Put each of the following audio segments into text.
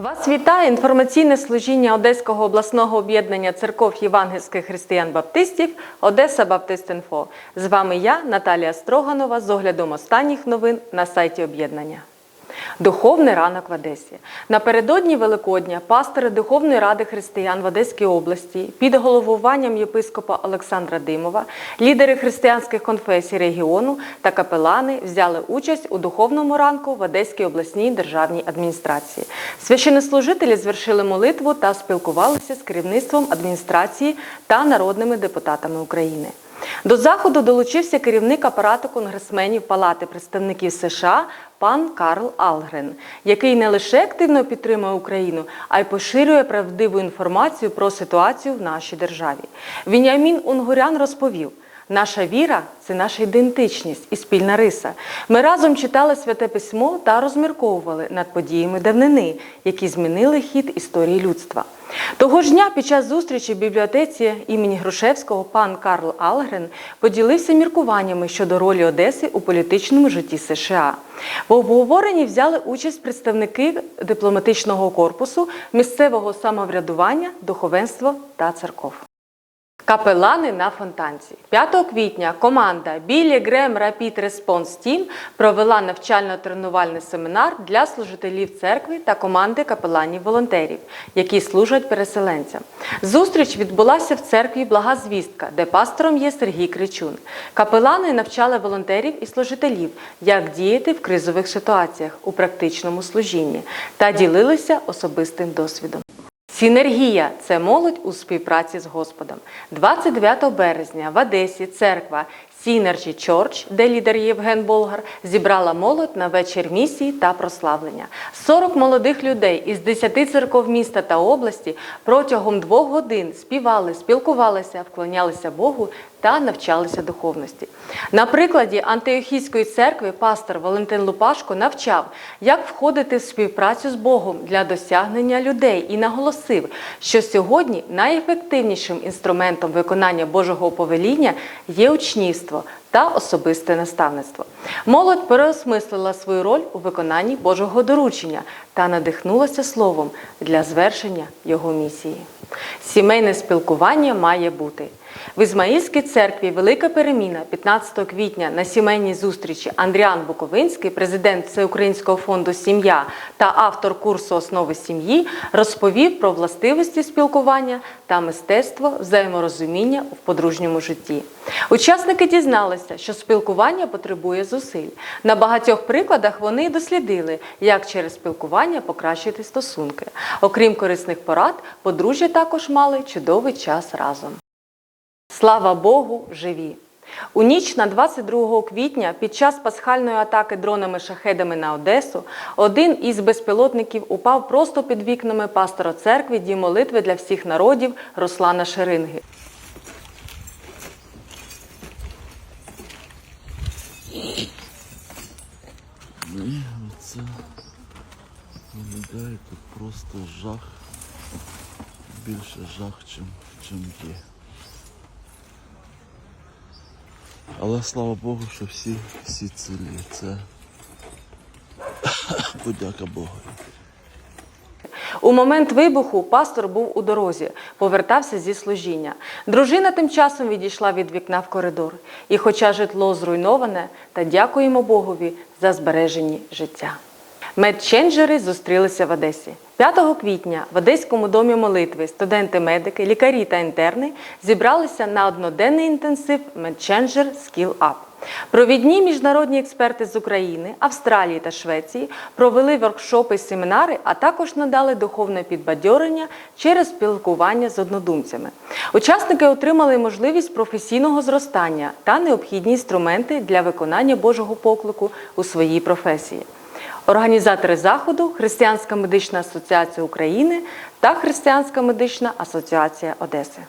Вас вітає інформаційне служіння Одеського обласного об'єднання церков євангельських християн-баптистів Одеса Баптист.Інфо. З вами я, Наталія Строганова, з оглядом останніх новин на сайті об'єднання. Духовний ранок в Одесі. Напередодні Великодня пастори Духовної ради християн в Одеській області під головуванням єпископа Олександра Димова, лідери християнських конфесій регіону та капелани взяли участь у духовному ранку в Одеській обласній державній адміністрації. Священнослужителі звершили молитву та спілкувалися з керівництвом адміністрації та народними депутатами України. До заходу долучився керівник апарату конгресменів Палати представників США пан Карл Алгрен, який не лише активно підтримує Україну, а й поширює правдиву інформацію про ситуацію в нашій державі. Вініамін Унгурян розповів. Наша віра це наша ідентичність і спільна риса. Ми разом читали святе письмо та розмірковували над подіями давнини, які змінили хід історії людства. Того ж дня під час зустрічі в бібліотеці імені Грушевського пан Карл Алгрен поділився міркуваннями щодо ролі Одеси у політичному житті США. В обговоренні взяли участь представники дипломатичного корпусу, місцевого самоврядування, духовенство та церков. Капелани на фонтанці 5 квітня команда Білі Грем Rapid Response Team провела навчально-тренувальний семінар для служителів церкви та команди капеланів-волонтерів, які служать переселенцям. Зустріч відбулася в церкві Благозвістка, де пастором є Сергій Кричун. Капелани навчали волонтерів і служителів, як діяти в кризових ситуаціях у практичному служінні та ділилися особистим досвідом. Сінергія це молодь у співпраці з Господом. 29 березня в Одесі церква Synergy Church, де лідер Євген Болгар, зібрала молодь на вечір місії та прославлення. 40 молодих людей із 10 церков міста та області протягом двох годин співали, спілкувалися, вклонялися Богу та навчалися духовності. На прикладі Антиохійської церкви пастор Валентин Лупашко навчав, як входити в співпрацю з Богом для досягнення людей і наголосив, що сьогодні найефективнішим інструментом виконання Божого повеління є учнівство та особисте наставництво. Молодь переосмислила свою роль у виконанні Божого доручення та надихнулася словом для звершення його місії. Сімейне спілкування має бути. В Ізмаїльській церкві Велика Переміна 15 квітня на сімейній зустрічі Андріан Буковинський, президент Всеукраїнського фонду Сім'я та автор курсу Основи сім'ї, розповів про властивості спілкування та мистецтво взаєморозуміння в подружньому житті. Учасники дізналися, що спілкування потребує зусиль. На багатьох прикладах вони дослідили, як через спілкування покращити стосунки. Окрім корисних порад, подружжя також мали чудовий час разом. Слава Богу, живі! У ніч на 22 квітня під час пасхальної атаки дронами-шахедами на Одесу один із безпілотників упав просто під вікнами пастора церкви дій молитви для всіх народів Руслана Шеринги. Це виглядає тут просто жах. Більше жах, чим, чим є. Але слава Богу, що всі, всі цілі. Це подяка Богу. У момент вибуху пастор був у дорозі, повертався зі служіння. Дружина тим часом відійшла від вікна в коридор. І, хоча житло зруйноване, та дякуємо Богові за збережені життя. Медченджери зустрілися в Одесі. 5 квітня в Одеському домі молитви студенти-медики, лікарі та інтерни зібралися на одноденний інтенсив Медченджер Skill Up. Провідні міжнародні експерти з України, Австралії та Швеції провели воркшопи семінари, а також надали духовне підбадьорення через спілкування з однодумцями. Учасники отримали можливість професійного зростання та необхідні інструменти для виконання Божого поклику у своїй професії. Організатори заходу Християнська медична асоціація України та Християнська медична асоціація Одеси.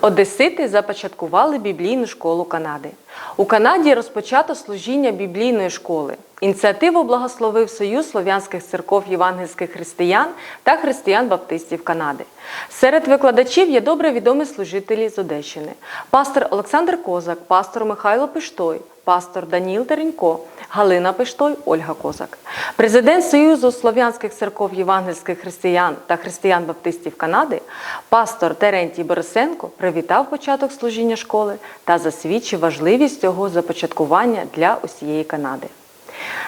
Одесити започаткували біблійну школу Канади. У Канаді розпочато служіння біблійної школи. Ініціативу благословив Союз слов'янських церков євангельських християн та християн-баптистів Канади. Серед викладачів є добре відомі служителі з Одещини: пастор Олександр Козак, пастор Михайло Пиштой, пастор Даніл Теренько, Галина Пиштой, Ольга Козак. Президент Союзу слов'янських церков євангельських християн та християн-баптистів Канади, пастор Терентій Борисенко привітав початок служіння школи та засвідчив важливість цього започаткування для усієї Канади.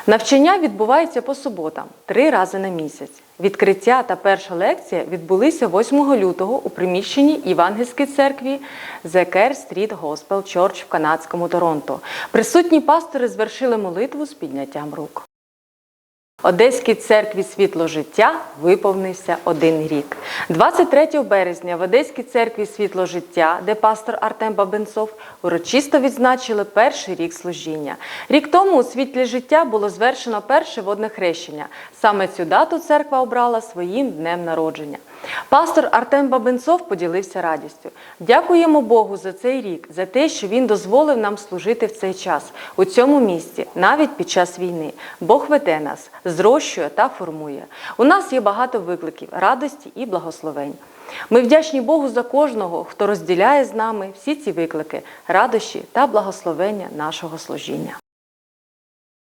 Навчання відбувається по суботам три рази на місяць. Відкриття та перша лекція відбулися 8 лютого у приміщенні Євангельської церкві The Care Street Gospel Church в канадському Торонто. Присутні пастори звершили молитву з підняттям рук. Одеській церкві Світло життя виповнився один рік. 23 березня в Одеській церкві Світло життя, де пастор Артем Бабенцов, урочисто відзначили перший рік служіння. Рік тому у світлі життя було звершено перше водне хрещення. Саме цю дату церква обрала своїм днем народження. Пастор Артем Бабенцов поділився радістю. Дякуємо Богу за цей рік, за те, що він дозволив нам служити в цей час, у цьому місці, навіть під час війни. Бог веде нас, зрощує та формує. У нас є багато викликів, радості і благословень. Ми вдячні Богу за кожного, хто розділяє з нами всі ці виклики, радощі та благословення нашого служіння.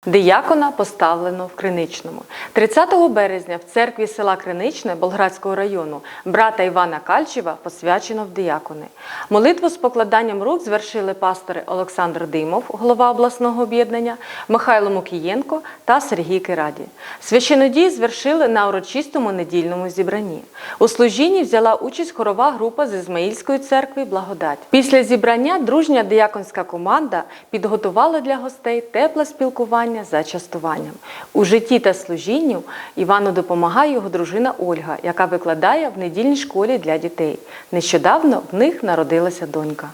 Диякона поставлено в Криничному. 30 березня в церкві села Криничне Болградського району брата Івана Кальчева посвячено в диякони. Молитву з покладанням рук звершили пастори Олександр Димов, голова обласного об'єднання, Михайло Мукієнко та Сергій Кираді. Священодії звершили на урочистому недільному зібранні. У служінні взяла участь хорова група з Ізмаїльської церкви Благодать. Після зібрання дружня дияконська команда підготувала для гостей тепле спілкування за частуванням. У житті та служінню Івану допомагає його дружина Ольга, яка викладає в недільній школі для дітей. Нещодавно в них народилася донька.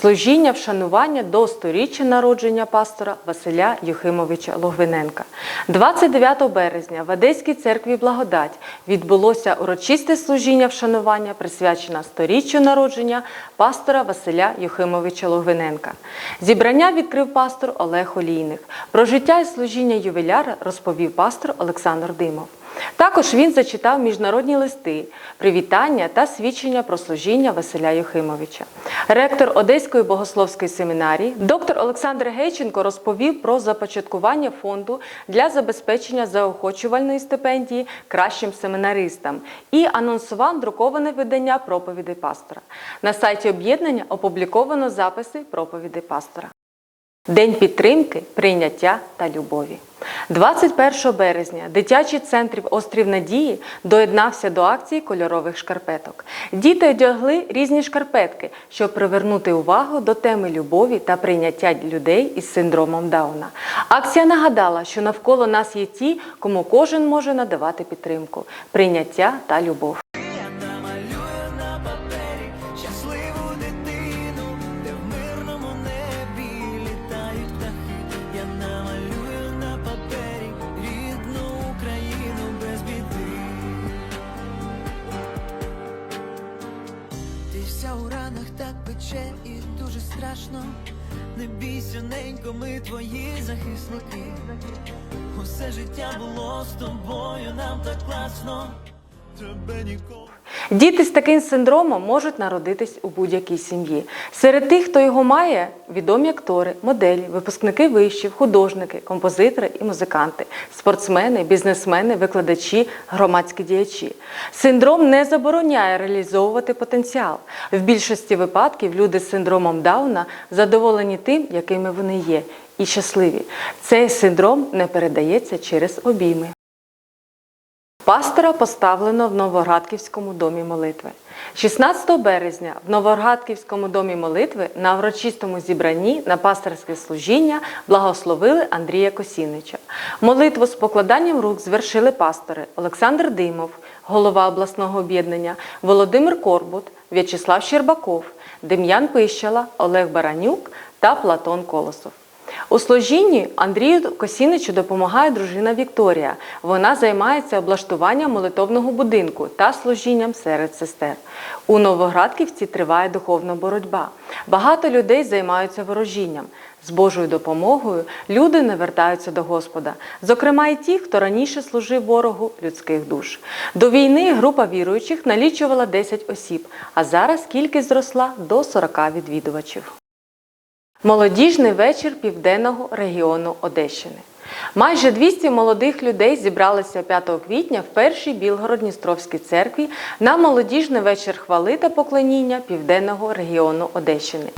Служіння вшанування до сторіччя народження пастора Василя Юхимовича Логвиненка. 29 березня в Одеській церкві Благодать відбулося урочисте служіння вшанування, присвячене сторіччю народження пастора Василя Юхимовича Логвиненка. Зібрання відкрив пастор Олег Олійник. Про життя і служіння ювіляра розповів пастор Олександр Димов. Також він зачитав міжнародні листи, привітання та свідчення про служіння Василя Юхимовича. Ректор Одеської богословської семінарії, доктор Олександр Гейченко розповів про започаткування фонду для забезпечення заохочувальної стипендії кращим семінаристам і анонсував друковане видання проповідей пастора. На сайті об'єднання опубліковано записи проповідей пастора. День підтримки, прийняття та любові. 21 березня дитячий центр Острів Надії доєднався до акції кольорових шкарпеток. Діти одягли різні шкарпетки, щоб привернути увагу до теми любові та прийняття людей із синдромом Дауна. Акція нагадала, що навколо нас є ті, кому кожен може надавати підтримку, прийняття та любов. Вся у ранах так пече і дуже страшно. Не бійся, ненько, ми твої захисники. Усе життя було з тобою, нам так класно. Тебе ніколи. Діти з таким синдромом можуть народитись у будь-якій сім'ї. Серед тих, хто його має, відомі актори, моделі, випускники вишів, художники, композитори і музиканти, спортсмени, бізнесмени, викладачі, громадські діячі. Синдром не забороняє реалізовувати потенціал. В більшості випадків люди з синдромом Дауна задоволені тим, якими вони є, і щасливі. Цей синдром не передається через обійми. Пастора поставлено в Новоградківському домі молитви. 16 березня в Новоградківському домі молитви на урочистому зібранні на пасторське служіння благословили Андрія Косінича. Молитву з покладанням рук звершили пастори Олександр Димов, голова обласного об'єднання, Володимир Корбут, В'ячеслав Щербаков, Дем'ян Пищала, Олег Баранюк та Платон Колосов. У служінні Андрію Косіничу допомагає дружина Вікторія. Вона займається облаштуванням молитовного будинку та служінням серед сестер. У Новоградківці триває духовна боротьба. Багато людей займаються ворожінням. З Божою допомогою люди не вертаються до Господа, зокрема і ті, хто раніше служив ворогу людських душ. До війни група віруючих налічувала 10 осіб, а зараз кількість зросла до 40 відвідувачів. Молодіжний вечір південного регіону Одещини. Майже 200 молодих людей зібралися 5 квітня в першій Білгород-Дністровській церкві на молодіжний вечір хвали та поклоніння південного регіону Одещини.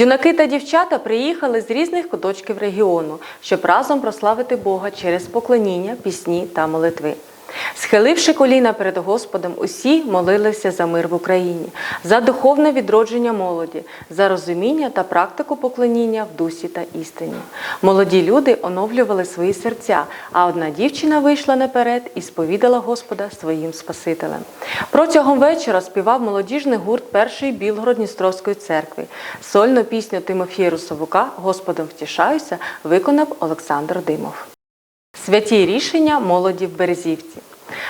Юнаки та дівчата приїхали з різних куточків регіону, щоб разом прославити Бога через поклоніння, пісні та молитви. Схиливши коліна перед Господом, усі молилися за мир в Україні, за духовне відродження молоді, за розуміння та практику поклоніння в дусі та істині. Молоді люди оновлювали свої серця, а одна дівчина вийшла наперед і сповідала Господа своїм Спасителем. Протягом вечора співав молодіжний гурт першої Білгород-Дністровської церкви. Сольну пісню Тимофія Русовука Господом втішаюся виконав Олександр Димов. Святі рішення молоді в Березівці.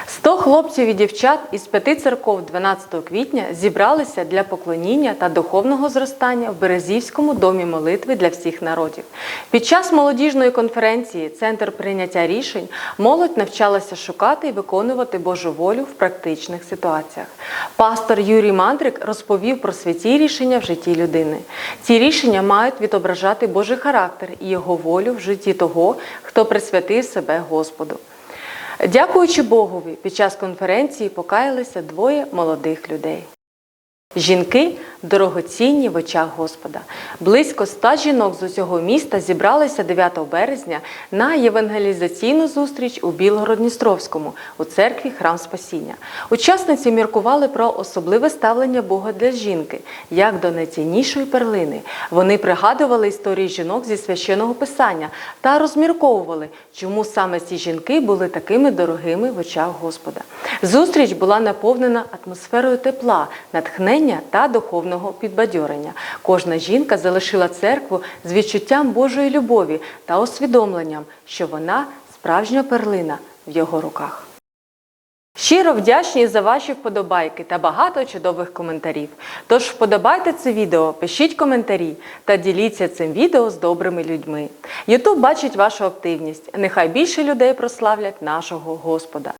100 хлопців і дівчат із п'яти церков 12 квітня зібралися для поклоніння та духовного зростання в Березівському домі молитви для всіх народів. Під час молодіжної конференції Центр прийняття рішень молодь навчалася шукати і виконувати Божу волю в практичних ситуаціях. Пастор Юрій Мандрик розповів про святі рішення в житті людини. Ці рішення мають відображати Божий характер і його волю в житті того, хто присвятив себе Господу. Дякуючи Богові, під час конференції покаялися двоє молодих людей. Жінки дорогоцінні в очах Господа. Близько ста жінок з усього міста зібралися 9 березня на євангелізаційну зустріч у Білгород-Дністровському у церкві Храм Спасіння. Учасниці міркували про особливе ставлення Бога для жінки, як до найціннішої перлини. Вони пригадували історії жінок зі священого писання та розмірковували, чому саме ці жінки були такими дорогими в очах Господа. Зустріч була наповнена атмосферою тепла, натхнення та духовного підбадьорення. Кожна жінка залишила церкву з відчуттям Божої любові та усвідомленням, що вона справжня перлина в його руках. Щиро вдячні за ваші вподобайки та багато чудових коментарів. Тож вподобайте це відео, пишіть коментарі та діліться цим відео з добрими людьми. Ютуб бачить вашу активність. Нехай більше людей прославлять нашого Господа.